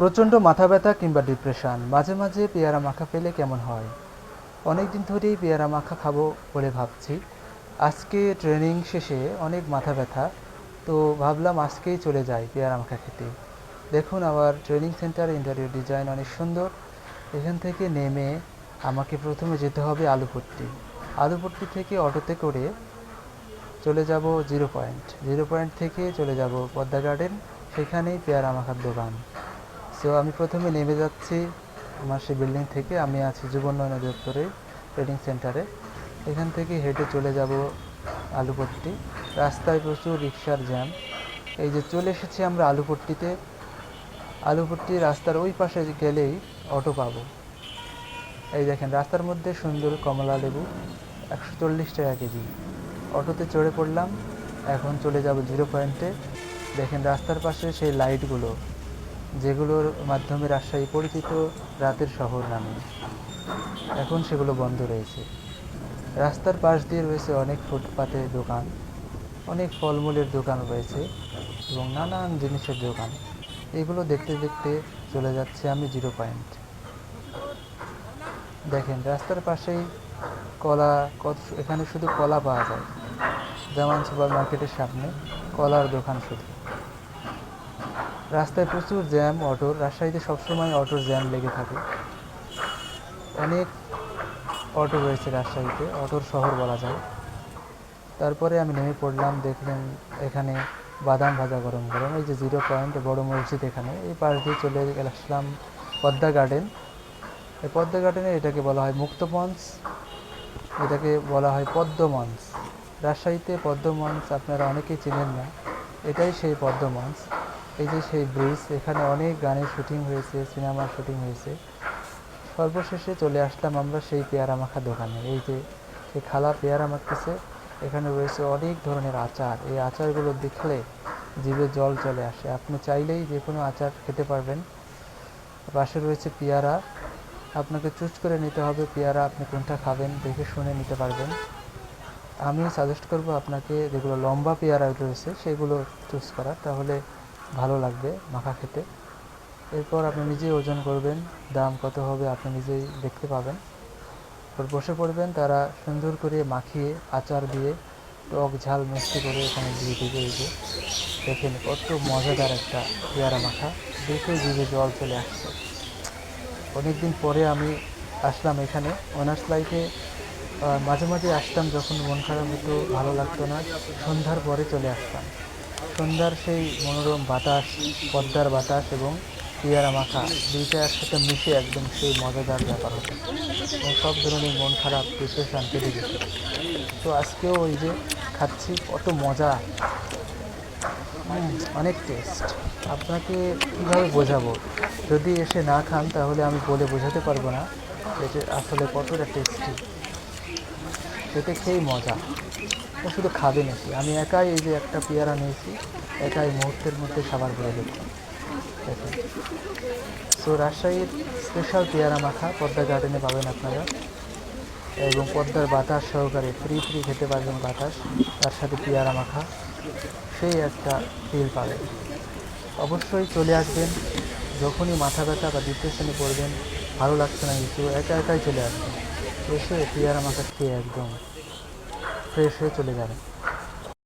প্রচণ্ড মাথা ব্যথা কিংবা ডিপ্রেশন মাঝে মাঝে পেয়ারা মাখা পেলে কেমন হয়? অনেক দিন ধরেই পেয়ারা মাখা খাব বলে ভাবছি। আজকে ট্রেনিং শেষে অনেক মাথা ব্যথা, তো ভাবলাম আজকেই চলে যাই পেয়ারা মাখা খেতে। দেখুন আবার ট্রেনিং সেন্টার ইন্টারিয়র ডিজাইন অনেক সুন্দর। এখান থেকে নেমে আমাকে প্রথমে যেতে হবে আলুপট্টি। আলুপট্টি থেকে অটোতে করে চলে যাব জিরো পয়েন্ট জিরো পয়েন্ট থেকে চলে যাব পদ্মা গার্ডেন সেখানেই পেয়ারা মাখার দোকান। সো আমি প্রথমে নেমে যাচ্ছি আমার সেই বিল্ডিং থেকে। আমি আছি যুব উন্নয়ন অধিদপ্তরের ট্রেনিং সেন্টারে এখান থেকে হেঁটে চলে যাব আলুপট্টি। রাস্তায় প্রচুর রিক্সার জ্যাম। এই যে চলে এসেছি আমরা আলুপট্টিতে। আলুপট্টি রাস্তার ওই পাশে গেলেই অটো পাবো। এই দেখেন, রাস্তার মধ্যে সুন্দর কমলা লেবু, একশো চল্লিশ টাকা কেজি। অটোতে চড়ে পড়লাম, এখন চলে যাব জিরো পয়েন্টে দেখেন রাস্তার পাশে সেই লাইটগুলো যেগুলোর মাধ্যমে রাজশাহী পরিচিত রাতের শহর নামে। এখন সেগুলো বন্ধ রয়েছে। রাস্তার পাশ দিয়ে রয়েছে অনেক ফুটপাতের দোকান, অনেক ফলমূলের দোকান রয়েছে এবং নানান জিনিসের দোকান। এগুলো দেখতে দেখতে চলে যাচ্ছে আমি জিরো পয়েন্ট। দেখেন, রাস্তার পাশেই কলা, কত এখানে শুধু কলা পাওয়া যায়। যেমন সুপার মার্কেটের সামনে কলার দোকান শুধু। রাস্তায় প্রচুর জ্যাম, অটোর। রাজশাহীতে সবসময় অটোর জ্যাম লেগে থাকে। অনেক অটো রয়েছে রাজশাহীতে, অটোর শহর বলা যায়। তারপরে আমি নেমে পড়লাম, দেখলাম এখানে বাদাম ভাজা গরম গরম, এই যে জিরো পয়েন্ট, বড় মসজিদ এখানে। এই পাশ দিয়ে চলে আসলাম পদ্মা গার্ডেন। এই পদ্মা গার্ডেনে এটাকে বলা হয় মুক্তমঞ্চ এটাকে বলা হয় পদ্মমঞ্চ রাজশাহীতে পদ্মমঞ্চ আপনারা অনেকেই চেনেন না, এটাই সেই পদ্মমঞ্চ এই যে সেই ব্রিজ এখানে অনেক গানের শুটিং হয়েছে সিনেমার শুটিং হয়েছে। সর্বশেষে চলে আসলাম আমরা সেই পেয়ারা মাখা দোকানে। এই যে সেই খালা পেয়ারা মাখতেছে, এখানে রয়েছে অনেক ধরনের আচার। এই আচারগুলো দেখলে জিভে জল চলে আসে। আপনি চাইলেই যে কোনো আচার খেতে পারবেন। পাশে রয়েছে পেয়ারা। আপনাকে চুজ করে নিতে হবে পেয়ারা আপনি কোনটা খাবেন, দেখে শুনে নিতে পারবেন। আমি সাজেস্ট করব আপনাকে যেগুলো লম্বা পেয়ারা রয়েছে, সেগুলো চুজ করার। তাহলে ভালো লাগবে মাখা খেতে। এরপর আপনি নিজেই ওজন করবেন, দাম কত হবে আপনি নিজেই দেখতে পাবেন। এরপর বসে পড়বেন, তারা সুন্দর করে মাখিয়ে আচার দিয়ে টক ঝাল মিষ্টি করে এখানে দিয়ে দিবে এই যে। দেখেন কত মজাদার একটা পেয়ারা মাখা, দেখে জিভে জল চলে আসছে। অনেকদিন পরে আমি আসলাম এখানে, অনার্স লাইফে মাঝে মাঝে আসতাম যখন মন খারাপ হতো, ভালো লাগতো না, সন্ধ্যার পরে চলে আসতাম। সন্ধ্যার সেই মনোরম বাতাস, পদ্মার বাতাস এবং পেয়ারা মাখা দুইটা একসাথে মিশে একদম সেই মজাদার ব্যাপার হতো। এবং সব ধরনের মন খারাপ ডিপ্রেশন কেটে যেত তো আজকেও ওই যে খাচ্ছি, কত মজা। অনেক টেস্ট আপনাকে কীভাবে বোঝাবো? যদি এসে না খান, তাহলে আমি বলে বোঝাতে পারব না এটা আসলে কতটা টেস্টি খেতে খেয়েই মজা। ও শুধু খাবে নাকি? আমি একাই এই যে একটা পেয়ারা নিয়েছি, একাই মুহূর্তের মধ্যে খাবার করে দেবো দেখুন। সো রাজশাহীর স্পেশাল পেয়ারা মাখা পদ্মা গার্ডেনে পাবেন আপনারা। এবং পদ্মার বাতাস সহকারে ফ্রি ফ্রি খেতে পারবেন বাতাস। তার সাথে পেয়ারা মাখা, সেই একটা ফিল পাবেন। অবশ্যই চলে আসবেন। যখনই মাথা ব্যথা বা ডিপ্রেশনে পড়বেন, ভালো লাগছে না কিছু, একা একাই চলে আসবেন। এসে পেয়ারা আমার খেয়ে একদম ফ্রেশ হয়ে চলে যাবেন